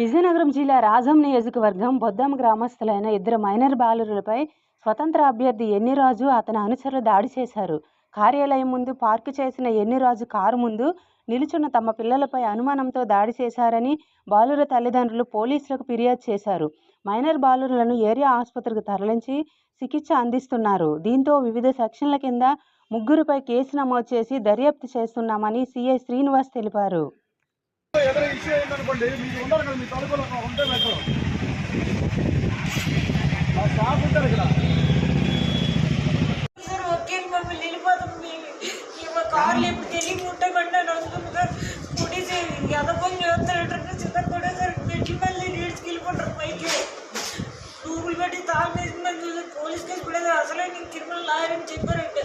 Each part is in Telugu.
విజయనగరం జిల్లా రాజం నియోజకవర్గం బొద్దం గ్రామస్తులైన ఇద్దరు మైనర్ బాలురులపై స్వతంత్ర అభ్యర్థి ఎన్నిరాజు అతని అనుచరులు దాడి చేశారు. కార్యాలయం ముందు పార్కు చేసిన ఎన్నిరాజు కారు ముందు నిలుచున్న తమ పిల్లలపై అనుమానంతో దాడి చేశారని బాలుర తల్లిదండ్రులు పోలీసులకు ఫిర్యాదు చేశారు. మైనర్ బాలురులను ఏరియా ఆసుపత్రికి తరలించి చికిత్స అందిస్తున్నారు. దీంతో వివిధ సెక్షన్ల కింద ముగ్గురుపై కేసు నమోదు చేసి దర్యాప్తు చేస్తున్నామని సిఐ శ్రీనివాస్ తెలిపారు. అయిందనుకోండి మీకు ఉండాలి కదా మీ తలుపులు ఉంటే బెటర్. ఆ స్టాఫ్ ఉంటారు ఇక్కడ. కార్లు ఎప్పుడు తెలియ ముట్టకుండా నడుస్తుంది సార్. పోలీసు ఎదపం చిన్న కూడా సార్ పెట్టి మళ్ళీ నీడ్స్కి వెళ్ళిపోతారు పైకి. రూములు పెట్టి తాళం వేసిందని చూసి పోలీస్ కేసు కూడా అసలే నేను క్రిమినల్ లాయర్ అని చెప్పారంటే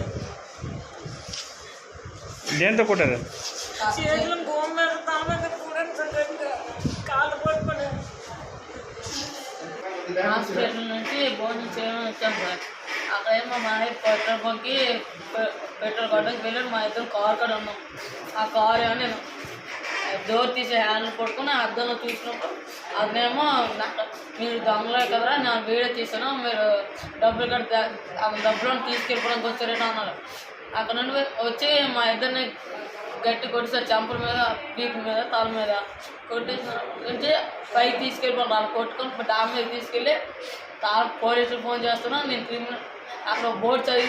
దేంతో కొట్టారు? చేతులు గోమ మీద తాళం హాస్పిటల్ నుంచి భోజనం చేయడం వచ్చాం సార్. అక్కడేమో మా మాయ పెట్రోల్ బంక్కి పె- పెట్రోల్ కొట్టడానికి వెళ్ళాడు. మా ఇద్దరు కార్ కూడా ఉన్నాం. ఆ కార్ ఏమో నేను డోర్ తీసే హ్యాండ్ కొట్టుకుని అద్దంలో చూసినప్పుడు అదేమో మీరు దొంగలే కదరా నేను వీడియో తీసాను. మీరు డబ్బులు కడితే ఆ డబ్బులను తీసుకెళ్ళిపోవడానికి వచ్చారేటో అన్నారు. అక్కడ నుండి వచ్చి మా ఇద్దరిని గట్టి కొట్టేసారు చంపల మీద పీపు మీద తల మీద కొట్టేసిన. నుంచి పైకి తీసుకెళ్ళిపోయి వాళ్ళు కొట్టుకొని డామ్ మీద తీసుకెళ్ళి తా పోలీసులు ఫోన్ చేస్తున్నా నేను క్రిమినల్ అక్కడ బోర్డు చదివి